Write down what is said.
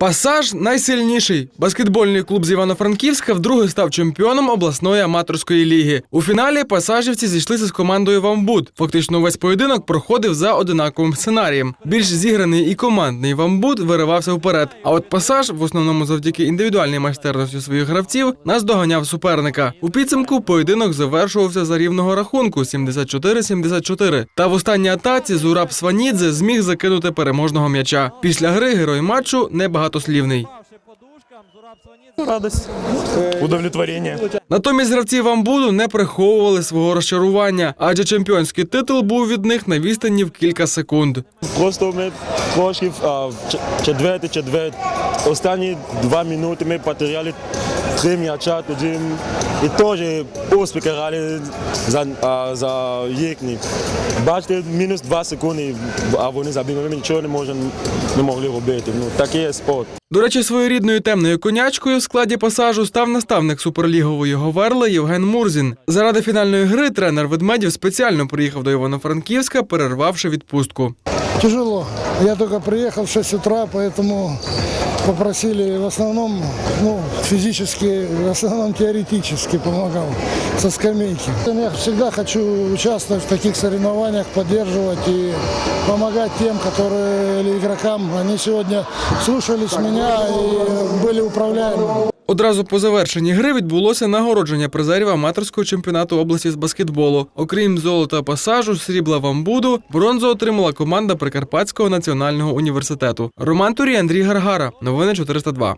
Пасаж найсильніший. Баскетбольний клуб з Івано-Франківська вдруге став чемпіоном обласної аматорської ліги. У фіналі пасажівці зійшлися з командою Вамбут. Фактично весь поєдинок проходив за одинаковим сценарієм. Більш зіграний і командний Вамбут виривався вперед. А от пасаж, в основному завдяки індивідуальній майстерності своїх гравців, наздоганяв суперника. У підсумку поєдинок завершувався за рівного рахунку 74-74. Та в останній атаці Зураб Сванідзе зміг закинути переможного м'яча. Після гри герой матчу небагатослівний. Радость, удовлетворение. Натомість гравці Вамбуду не приховували свого розчарування, адже чемпіонський титул був від них на відстані в кілька секунд. Просто ми трошки в ч- четверть. Останні два минути ми потеряли три м'яча, тоді і теж успіх грали за, а, за їхні. Бачите, мінус два секунди, а вони забили, ми нічого не можемо не могли робити. Ну, такий є спорт. До речі, своєрідною темною конячкою в складі пасажу став наставник суперлігової Говерли Євген Мурзін. Заради фінальної гри тренер ведмедів спеціально приїхав до Івано-Франківська, перервавши відпустку. Тяжело. Я только приехал в 6 утра, поэтому попросили в основном, ну, физически, в основном теоретически помогал со скамейки. Я всегда хочу участвовать в таких соревнованиях, поддерживать и помогать тем, которые, или игрокам, они сегодня слушались меня и были управляемы. Одразу по завершенні гри відбулося нагородження призерів аматорського чемпіонату області з баскетболу. Окрім золота пасажу, срібла вамбуду, бронзу отримала команда Прикарпатського національного університету. Роман Турій, Андрій Гаргара. Новини 402.